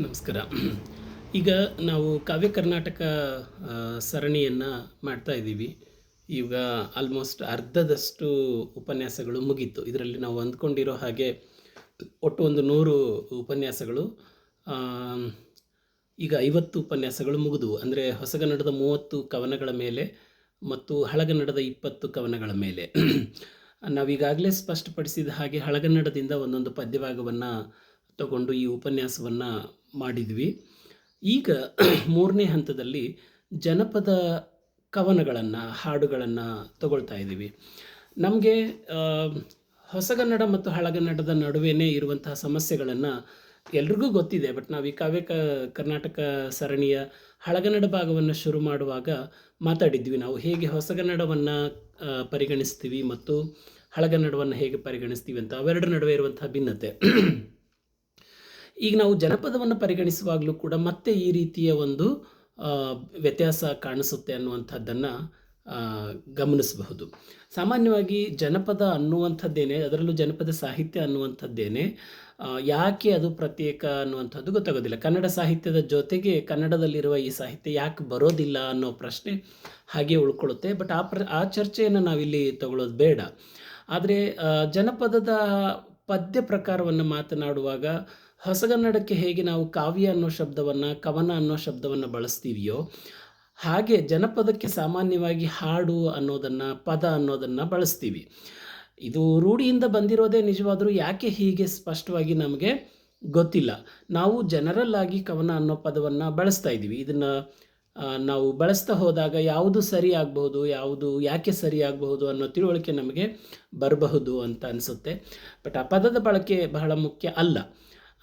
ನಮಸ್ಕಾರ. ಈಗ ನಾವು ಕಾವ್ಯ ಕರ್ನಾಟಕ ಸರಣಿಯನ್ನು ಮಾಡ್ತಾ ಇದ್ದೀವಿ. ಈಗ ಆಲ್ಮೋಸ್ಟ್ ಅರ್ಧದಷ್ಟು ಉಪನ್ಯಾಸಗಳು ಮುಗೀತು. ಇದರಲ್ಲಿ ನಾವು ಅಂದ್ಕೊಂಡಿರೋ ಹಾಗೆ ಒಟ್ಟು ಒಂದು ನೂರು ಉಪನ್ಯಾಸಗಳು ಈಗ ಐವತ್ತು ಉಪನ್ಯಾಸಗಳು ಮುಗಿದವು. ಅಂದರೆ ಹೊಸಗನ್ನಡದ ಮೂವತ್ತು ಕವನಗಳ ಮೇಲೆ ಮತ್ತು ಹಳಗನ್ನಡದ ಇಪ್ಪತ್ತು ಕವನಗಳ ಮೇಲೆ. ನಾವೀಗಾಗಲೇ ಸ್ಪಷ್ಟಪಡಿಸಿದ ಹಾಗೆ ಹಳಗನ್ನಡದಿಂದ ಒಂದೊಂದು ಪದ್ಯಭಾಗವನ್ನು ತಗೊಂಡು ಈ ಉಪನ್ಯಾಸವನ್ನು ಮಾಡಿದ್ವಿ. ಈಗ ಮೂರನೇ ಹಂತದಲ್ಲಿ ಜನಪದ ಕವನಗಳನ್ನು, ಹಾಡುಗಳನ್ನು ತಗೊಳ್ತಾ ಇದ್ದೀವಿ. ನಮಗೆ ಹೊಸಗನ್ನಡ ಮತ್ತು ಹಳಗನ್ನಡದ ನಡುವೆನೇ ಇರುವಂತಹ ಸಮಸ್ಯೆಗಳನ್ನು ಎಲ್ರಿಗೂ ಗೊತ್ತಿದೆ. ಬಟ್ ನಾವು ಈ ಕಾವ್ಯ ಕರ್ನಾಟಕ ಸರಣಿಯ ಹಳಗನ್ನಡ ಭಾಗವನ್ನು ಶುರು ಮಾಡುವಾಗ ಮಾತಾಡಿದ್ವಿ. ನಾವು ಹೇಗೆ ಹೊಸಗನ್ನಡವನ್ನು ಪರಿಗಣಿಸ್ತೀವಿ ಮತ್ತು ಹಳಗನ್ನಡವನ್ನು ಹೇಗೆ ಪರಿಗಣಿಸ್ತೀವಿ ಅಂತ ಅವೆರಡರ ನಡುವೆ ಇರುವಂತಹ ಭಿನ್ನತೆ. ಈಗ ನಾವು ಜನಪದವನ್ನು ಪರಿಗಣಿಸುವಾಗಲೂ ಕೂಡ ಮತ್ತೆ ಈ ರೀತಿಯ ಒಂದು ವ್ಯತ್ಯಾಸ ಕಾಣಿಸುತ್ತೆ ಅನ್ನುವಂಥದ್ದನ್ನು ಗಮನಿಸಬಹುದು. ಸಾಮಾನ್ಯವಾಗಿ ಜನಪದ ಅನ್ನುವಂಥದ್ದೇನೆ, ಅದರಲ್ಲೂ ಜನಪದ ಸಾಹಿತ್ಯ ಅನ್ನುವಂಥದ್ದೇನೆ ಯಾಕೆ ಅದು ಪ್ರತ್ಯೇಕ ಅನ್ನುವಂಥದ್ದು ಗೊತ್ತಾಗೋದಿಲ್ಲ. ಕನ್ನಡ ಸಾಹಿತ್ಯದ ಜೊತೆಗೆ ಕನ್ನಡದಲ್ಲಿರುವ ಈ ಸಾಹಿತ್ಯ ಯಾಕೆ ಬರೋದಿಲ್ಲ ಅನ್ನೋ ಪ್ರಶ್ನೆ ಹಾಗೆ ಉಳ್ಕೊಳ್ಳುತ್ತೆ. ಬಟ್ ಆ ಪ್ರ, ಆ ಚರ್ಚೆಯನ್ನು ನಾವಿಲ್ಲಿ ತಗೊಳ್ಳೋದು ಬೇಡ. ಆದರೆ ಜನಪದದ ಪದ್ಯ ಪ್ರಕಾರವನ್ನು ಮಾತನಾಡುವಾಗ ಹೊಸಗನ್ನಡಕ್ಕೆ ಹೇಗೆ ನಾವು ಕಾವ್ಯ ಅನ್ನೋ ಶಬ್ದವನ್ನು, ಕವನ ಅನ್ನೋ ಶಬ್ದವನ್ನು ಬಳಸ್ತೀವಿಯೋ, ಹಾಗೆ ಜನಪದಕ್ಕೆ ಸಾಮಾನ್ಯವಾಗಿ ಹಾಡು ಅನ್ನೋದನ್ನು, ಪದ ಅನ್ನೋದನ್ನು ಬಳಸ್ತೀವಿ. ಇದು ರೂಢಿಯಿಂದ ಬಂದಿರೋದೇ ನಿಜವಾದರೂ ಯಾಕೆ ಹೀಗೆ ಸ್ಪಷ್ಟವಾಗಿ ನಮಗೆ ಗೊತ್ತಿಲ್ಲ. ನಾವು ಜನರಲ್ ಆಗಿ ಕವನ ಅನ್ನೋ ಪದವನ್ನು ಬಳಸ್ತಾ ಇದ್ದೀವಿ. ಇದನ್ನು ನಾವು ಬಳಸ್ತಾ ಹೋದಾಗ ಯಾವುದು ಸರಿ ಆಗಬಹುದು, ಯಾವುದು ಯಾಕೆ ಸರಿ ಆಗಬಹುದು ಅನ್ನೋ ತಿಳುವಳಿಕೆ ನಮಗೆ ಬರಬಹುದು ಅಂತ ಅನಿಸುತ್ತೆ. ಬಟ್ ಆ ಪದದ ಬಳಕೆ ಬಹಳ ಮುಖ್ಯ ಅಲ್ಲ.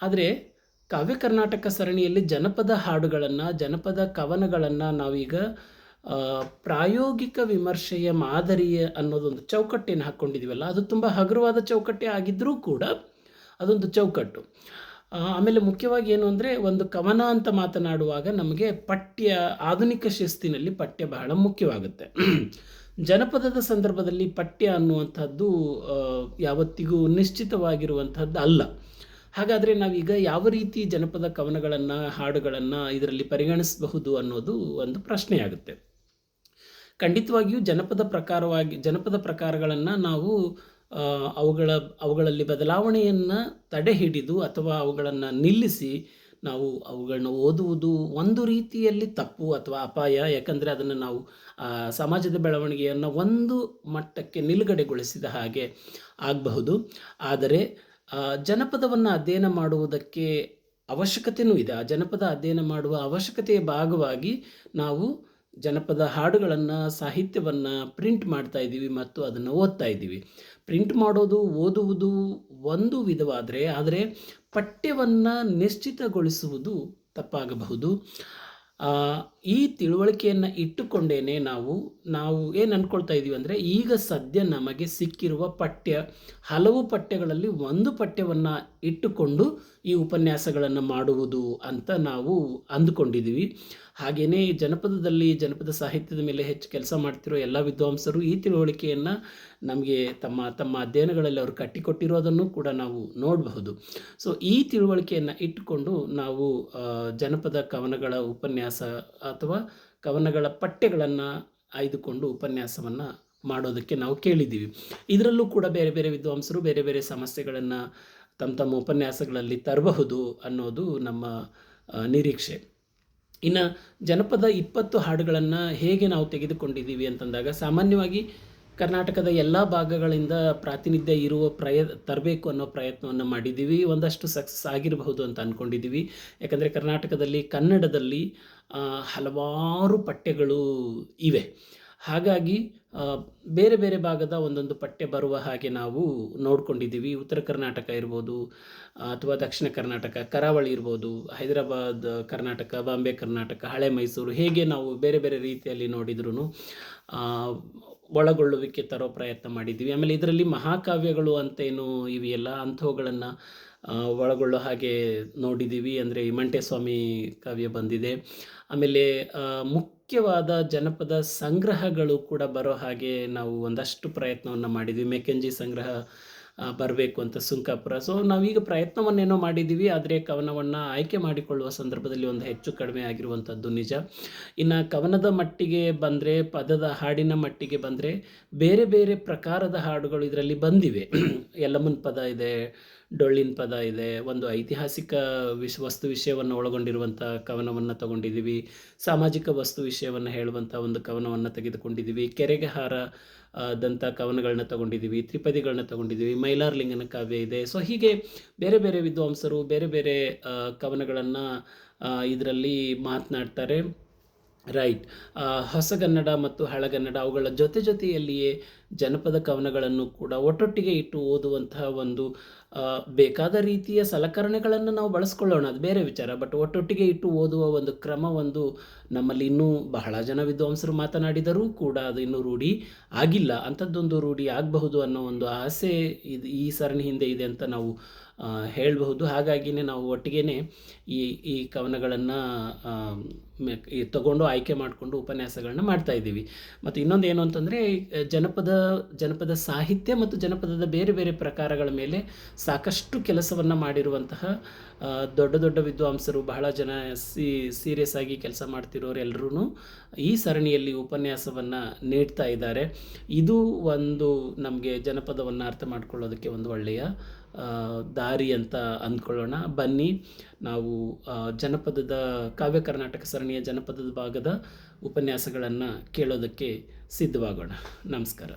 ಆದರೆ ಕಾವ್ಯ ಕರ್ನಾಟಕ ಸರಣಿಯಲ್ಲಿ ಜನಪದ ಹಾಡುಗಳನ್ನು, ಜನಪದ ಕವನಗಳನ್ನು ನಾವೀಗ ಪ್ರಾಯೋಗಿಕ ವಿಮರ್ಶೆಯ ಮಾದರಿಯ ಅನ್ನೋದೊಂದು ಚೌಕಟ್ಟೇನು ಹಾಕ್ಕೊಂಡಿದ್ದೀವಲ್ಲ ಅದು ತುಂಬ ಹಗುರವಾದ ಚೌಕಟ್ಟೆ ಆಗಿದ್ದರೂ ಕೂಡ ಅದೊಂದು ಚೌಕಟ್ಟು. ಆಮೇಲೆ ಮುಖ್ಯವಾಗಿ ಏನು ಅಂದರೆ ಒಂದು ಕವನ ಅಂತ ಮಾತನಾಡುವಾಗ ನಮಗೆ ಪಠ್ಯ, ಆಧುನಿಕ ಶಿಸ್ತಿನಲ್ಲಿ ಪಠ್ಯ ಬಹಳ ಮುಖ್ಯವಾಗುತ್ತೆ. ಜನಪದದ ಸಂದರ್ಭದಲ್ಲಿ ಪಠ್ಯ ಅನ್ನುವಂಥದ್ದು ಯಾವತ್ತಿಗೂ ನಿಶ್ಚಿತವಾಗಿರುವಂಥದ್ದು ಅಲ್ಲ. ಹಾಗಾದರೆ ನಾವೀಗ ಯಾವ ರೀತಿ ಜನಪದ ಕವನಗಳನ್ನು, ಹಾಡುಗಳನ್ನು ಇದರಲ್ಲಿ ಪರಿಗಣಿಸಬಹುದು ಅನ್ನೋದು ಒಂದು ಪ್ರಶ್ನೆಯಾಗುತ್ತೆ. ಖಂಡಿತವಾಗಿಯೂ ಜನಪದ ಪ್ರಕಾರವಾಗಿ, ಜನಪದ ಪ್ರಕಾರಗಳನ್ನು ನಾವು ಅವುಗಳ, ಅವುಗಳಲ್ಲಿ ಬದಲಾವಣೆಯನ್ನು ತಡೆ ಹಿಡಿದು ಅಥವಾ ಅವುಗಳನ್ನು ನಿಲ್ಲಿಸಿ ನಾವು ಅವುಗಳನ್ನು ಓದುವುದು ಒಂದು ರೀತಿಯಲ್ಲಿ ತಪ್ಪು ಅಥವಾ ಅಪಾಯ. ಯಾಕಂದರೆ ಅದನ್ನು ನಾವು ಸಮಾಜದ ಬೆಳವಣಿಗೆಯನ್ನು ಒಂದು ಮಟ್ಟಕ್ಕೆ ನಿಲುಗಡೆಗೊಳಿಸಿದ ಹಾಗೆ ಆಗಬಹುದು. ಆದರೆ ಜನಪದವನ್ನು ಅಧ್ಯಯನ ಮಾಡುವುದಕ್ಕೆ ಅವಶ್ಯಕತೆಯೂ ಇದೆ. ಆ ಜನಪದ ಅಧ್ಯಯನ ಮಾಡುವ ಅವಶ್ಯಕತೆಯ ಭಾಗವಾಗಿ ನಾವು ಜನಪದ ಹಾಡುಗಳನ್ನು, ಸಾಹಿತ್ಯವನ್ನು ಪ್ರಿಂಟ್ ಮಾಡ್ತಾ ಇದ್ದೀವಿ ಮತ್ತು ಅದನ್ನು ಓದ್ತಾ ಇದ್ದೀವಿ. ಪ್ರಿಂಟ್ ಮಾಡೋದು, ಓದುವುದು ಒಂದು ವಿಧವಾದರೆ, ಆದರೆ ಪಠ್ಯವನ್ನು ನಿಶ್ಚಿತಗೊಳಿಸುವುದು ತಪ್ಪಾಗಬಹುದು. ಈ ತಿಳುವಳಿಕೆಯನ್ನು ಇಟ್ಟುಕೊಂಡೇನೆ ನಾವು ನಾವು ಏನು ಅಂದ್ಕೊಳ್ತಾ ಇದ್ದೀವಿ ಅಂದರೆ, ಈಗ ಸದ್ಯ ನಮಗೆ ಸಿಕ್ಕಿರುವ ಪಠ್ಯ, ಹಲವು ಪಠ್ಯಗಳಲ್ಲಿ ಒಂದು ಪಠ್ಯವನ್ನು ಇಟ್ಟುಕೊಂಡು ಈ ಉಪನ್ಯಾಸಗಳನ್ನು ಮಾಡುವುದು ಅಂತ ನಾವು ಅಂದುಕೊಂಡಿದ್ದೀವಿ. ಹಾಗೆಯೇ ಜನಪದದಲ್ಲಿ ಜನಪದ ಸಾಹಿತ್ಯದ ಮೇಲೆ ಹೆಚ್ಚು ಕೆಲಸ ಮಾಡ್ತಿರೋ ಎಲ್ಲ ವಿದ್ವಾಂಸರು ಈ ತಿಳುವಳಿಕೆಯನ್ನು ನಮಗೆ ತಮ್ಮ ತಮ್ಮ ಅಧ್ಯಯನಗಳಲ್ಲಿ ಅವರು ಕಟ್ಟಿಕೊಟ್ಟಿರೋದನ್ನು ಕೂಡ ನಾವು ನೋಡಬಹುದು. ಸೊ ಈ ತಿಳುವಳಿಕೆಯನ್ನು ಇಟ್ಟುಕೊಂಡು ನಾವು ಜನಪದ ಕವನಗಳ ಉಪನ್ಯಾಸ ಅಥವಾ ಕವನಗಳ ಪಠ್ಯಗಳನ್ನು ಆಯ್ದುಕೊಂಡು ಉಪನ್ಯಾಸವನ್ನು ಮಾಡೋದಕ್ಕೆ ನಾವು ಕೇಳಿದ್ದೀವಿ. ಇದರಲ್ಲೂ ಕೂಡ ಬೇರೆ ಬೇರೆ ವಿದ್ವಾಂಸರು ಬೇರೆ ಬೇರೆ ಸಮಸ್ಯೆಗಳನ್ನು ತಮ್ಮ ತಮ್ಮ ಉಪನ್ಯಾಸಗಳಲ್ಲಿ ತರಬಹುದು ಅನ್ನೋದು ನಮ್ಮ ನಿರೀಕ್ಷೆ. ಇನ್ನು ಜನಪದ ಇಪ್ಪತ್ತು ಹಾಡುಗಳನ್ನು ಹೇಗೆ ನಾವು ತೆಗೆದುಕೊಂಡಿದ್ದೀವಿ ಅಂತಂದಾಗ ಸಾಮಾನ್ಯವಾಗಿ ಕರ್ನಾಟಕದ ಎಲ್ಲ ಭಾಗಗಳಿಂದ ಪ್ರಾತಿನಿಧ್ಯ ಇರುವ ಪ್ರಯ ತರಬೇಕು ಅನ್ನೋ ಪ್ರಯತ್ನವನ್ನು ಮಾಡಿದ್ದೀವಿ. ಒಂದಷ್ಟು ಸಕ್ಸಸ್ ಆಗಿರಬಹುದು ಅಂತ ಅಂದ್ಕೊಂಡಿದ್ದೀವಿ ಯಾಕಂದರೆ ಕರ್ನಾಟಕದಲ್ಲಿ ಕನ್ನಡದಲ್ಲಿ ಹಲವಾರು ಪಠ್ಯಗಳು ಇವೆ. ಹಾಗಾಗಿ ಬೇರೆ ಬೇರೆ ಭಾಗದ ಒಂದೊಂದು ಪಠ್ಯ ಬರುವ ಹಾಗೆ ನಾವು ನೋಡ್ಕೊಂಡಿದ್ದೀವಿ. ಉತ್ತರ ಕರ್ನಾಟಕ ಇರ್ಬೋದು, ಅಥವಾ ದಕ್ಷಿಣ ಕರ್ನಾಟಕ, ಕರಾವಳಿ ಇರ್ಬೋದು, ಹೈದರಾಬಾದ್ ಕರ್ನಾಟಕ, ಬಾಂಬೆ ಕರ್ನಾಟಕ, ಹಳೆ ಮೈಸೂರು, ಹೇಗೆ ನಾವು ಬೇರೆ ಬೇರೆ ರೀತಿಯಲ್ಲಿ ನೋಡಿದ್ರೂ ಒಳಗೊಳ್ಳುವಿಕೆ ತರೋ ಪ್ರಯತ್ನ ಮಾಡಿದ್ದೀವಿ. ಆಮೇಲೆ ಇದರಲ್ಲಿ ಮಹಾಕಾವ್ಯಗಳು ಅಂತೇನು ಇವೆಯಲ್ಲ, ಅಂಥವುಗಳನ್ನು ಒಳಗೊಳ್ಳೋ ಹಾಗೆ ನೋಡಿದ್ದೀವಿ ಅಂದರೆ ಮಂಟೇಸ್ವಾಮಿ ಕಾವ್ಯ ಬಂದಿದೆ. ಆಮೇಲೆ ಮುಖ್ಯವಾದ ಜನಪದ ಸಂಗ್ರಹಗಳು ಕೂಡ ಬರೋ ಹಾಗೆ ನಾವು ಒಂದಷ್ಟು ಪ್ರಯತ್ನವನ್ನು ಮಾಡಿದ್ವಿ. ಮೆಕೆಂಜಿ ಸಂಗ್ರಹ ಬರಬೇಕು ಅಂತ ಸುಂಕಾಪುರ. ಸೊ ನಾವೀಗ ಪ್ರಯತ್ನವನ್ನೇನೋ ಮಾಡಿದ್ದೀವಿ, ಆದರೆ ಕವನವನ್ನು ಆಯ್ಕೆ ಮಾಡಿಕೊಳ್ಳುವ ಸಂದರ್ಭದಲ್ಲಿ ಒಂದು ಹೆಚ್ಚು ಕಡಿಮೆ ಆಗಿರುವಂಥದ್ದು ನಿಜ. ಇನ್ನು ಕವನದ ಮಟ್ಟಿಗೆ ಬಂದರೆ, ಪದದ ಹಾಡಿನ ಮಟ್ಟಿಗೆ ಬಂದರೆ, ಬೇರೆ ಬೇರೆ ಪ್ರಕಾರದ ಹಾಡುಗಳು ಇದರಲ್ಲಿ ಬಂದಿವೆ. ಯಲ್ಲಮ್ಮನ ಪದ ಇದೆ, ಡೊಳ್ಳಿನ ಪದ ಇದೆ, ಒಂದು ಐತಿಹಾಸಿಕ ವಿಶ್ ವಸ್ತು ವಿಷಯವನ್ನು ಒಳಗೊಂಡಿರುವಂಥ ಕವನವನ್ನು ತಗೊಂಡಿದ್ದೀವಿ. ಸಾಮಾಜಿಕ ವಸ್ತು ವಿಷಯವನ್ನು ಹೇಳುವಂಥ ಒಂದು ಕವನವನ್ನು ತೆಗೆದುಕೊಂಡಿದ್ದೀವಿ. ಕೆರೆಗೆ ಹಾರ ದಂಥ ಕವನಗಳನ್ನ ತಗೊಂಡಿದ್ದೀವಿ, ತ್ರಿಪದಿಗಳನ್ನ ತಗೊಂಡಿದ್ದೀವಿ ಮೈಲಾರಲಿಂಗನ ಕಾವ್ಯ ಇದೆ. ಸೊ ಹೀಗೆ ಬೇರೆ ಬೇರೆ ವಿದ್ವಾಂಸರು, ಬೇರೆ ಬೇರೆ ಕವನಗಳನ್ನು ಇದರಲ್ಲಿ ಮಾತನಾಡ್ತಾರೆ. ರೈಟ್ ಹೊಸಗನ್ನಡ ಮತ್ತು ಹಳಗನ್ನಡ ಅವುಗಳ ಜೊತೆ ಜೊತೆಯಲ್ಲಿಯೇ ಜನಪದ ಕವನಗಳನ್ನು ಕೂಡ ಒಟ್ಟೊಟ್ಟಿಗೆ ಇಟ್ಟು ಓದುವಂತಹ ಒಂದು ಬೇಕಾದ ರೀತಿಯ ಸಲಕರಣೆಗಳನ್ನು ನಾವು ಬಳಸ್ಕೊಳ್ಳೋಣ. ಅದು ಬೇರೆ ವಿಚಾರ. ಬಟ್ ಒಟ್ಟೊಟ್ಟಿಗೆ ಇಟ್ಟು ಓದುವ ಒಂದು ಕ್ರಮ ಒಂದು ನಮ್ಮಲ್ಲಿ ಇನ್ನೂ ಬಹಳ ಜನ ವಿದ್ವಾಂಸರು ಮಾತನಾಡಿದರೂ ಕೂಡ ಅದು ಇನ್ನೂ ರೂಢಿ ಆಗಿಲ್ಲ. ಅಂಥದ್ದೊಂದು ರೂಢಿ ಆಗಬಹುದು ಅನ್ನೋ ಒಂದು ಆಸೆ ಇದು ಈ ಸರಣಿ ಹಿಂದೆ ಇದೆ ಅಂತ ನಾವು ಹೇಳಬಹುದು. ಹಾಗಾಗಿನೇ ನಾವು ಒಟ್ಟಿಗೆ ಈ ಈ ಕವನಗಳನ್ನು ತಗೊಂಡು ಆಯ್ಕೆ ಮಾಡಿಕೊಂಡು ಉಪನ್ಯಾಸಗಳನ್ನ ಮಾಡ್ತಾ ಇದ್ದೀವಿ. ಮತ್ತು ಇನ್ನೊಂದು ಏನು ಅಂತಂದರೆ, ಜನಪದ ಜನಪದ ಸಾಹಿತ್ಯ ಮತ್ತು ಜನಪದದ ಬೇರೆ ಬೇರೆ ಪ್ರಕಾರಗಳ ಮೇಲೆ ಸಾಕಷ್ಟು ಕೆಲಸವನ್ನು ಮಾಡಿರುವಂತಹ ದೊಡ್ಡ ದೊಡ್ಡ ವಿದ್ವಾಂಸರು, ಬಹಳ ಜನ ಸಿ ಸೀರಿಯಸ್ ಆಗಿ ಕೆಲಸ ಮಾಡ್ತಿರೋರು ಎಲ್ಲರೂ ಈ ಸರಣಿಯಲ್ಲಿ ಉಪನ್ಯಾಸವನ್ನು ನೀಡ್ತಾ ಇದ್ದಾರೆ. ಇದು ಒಂದು ನಮಗೆ ಜನಪದವನ್ನು ಅರ್ಥ ಮಾಡ್ಕೊಳ್ಳೋದಕ್ಕೆ ಒಂದು ಒಳ್ಳೆಯ ದಾರಿ ಅಂತ ಅಂದ್ಕೊಳ್ಳೋಣ. ಬನ್ನಿ, ನಾವು ಜನಪದದ, ಕಾವ್ಯ ಕರ್ನಾಟಕ ಸರಣಿಯ ಜನಪದದ ಭಾಗದ ಉಪನ್ಯಾಸಗಳನ್ನು ಕೇಳೋದಕ್ಕೆ ಸಿದ್ಧವಾಗೋಣ. ನಮಸ್ಕಾರ.